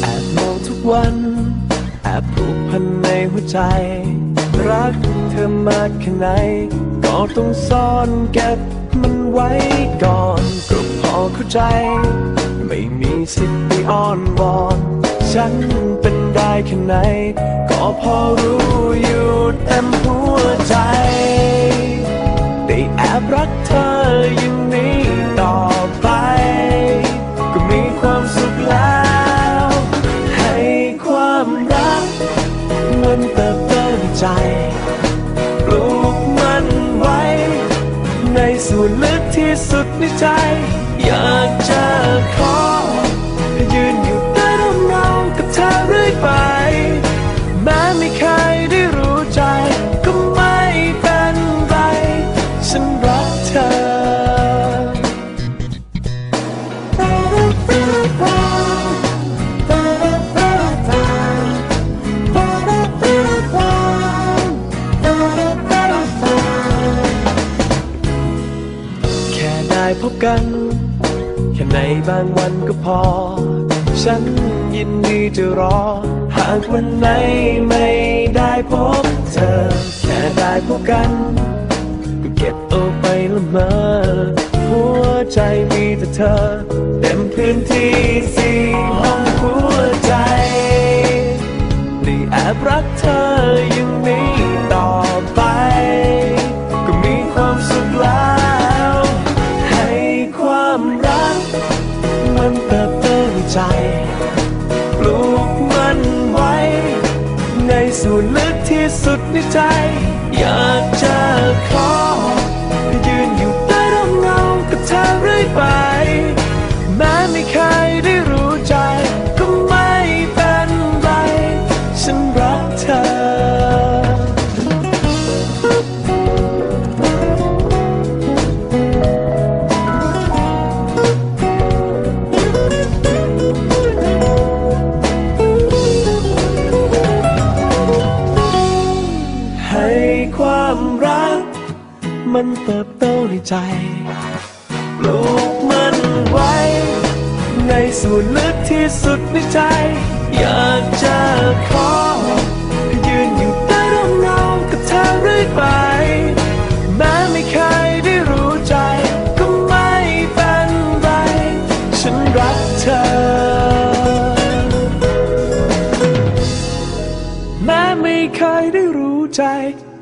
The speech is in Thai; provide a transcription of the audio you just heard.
แอบมองทุกวันแอบผูกพันในหัวใจ รักเธอมากแค่ไหน ก็ต้องซ่อนเก็บมันไว้ก่อนก็พอเข้าใจ ไม่มีสิทธิ์ไปอ้อนวอน ฉันเป็นได้แค่ไหน ก็พอรู้อยู่เต็มหัวใจ ได้แอบรักเธออย่างนี้ต่อไป ก็มีความสุขแล้ว ให้ความรัก มันเติบโตในใจปลูกมันไว้ ในส่วนลึกที่สุดในใจ อยากจะขอ ได้พบกันแค่ในบางวันก็พอ ฉันยินดีจะรอ หากวันไหนไม่ได้พบเธอ แค่ได้พบกัน ก็เก็บเอาไปละเมอหัวใจมีแต่เธอ เต็มพื้นที่สี่ห้องหัวใจได้แอบรักเธอ ใจ ปลูกมันไว้ ในส่วนลึกที่สุดในใจ อยากจะขอ มันเติบโตในใจปลูกมันไว้ ในส่วนลึกที่สุดในใจ อยากจะขอ ยืนอยู่ใต้ร่มเงากับเธอเรื่อยไป แม้ไม่เคยได้รู้ใจ ก็ไม่เป็นไร ฉันรักเธอ แม้ไม่เคยได้รู้ใจ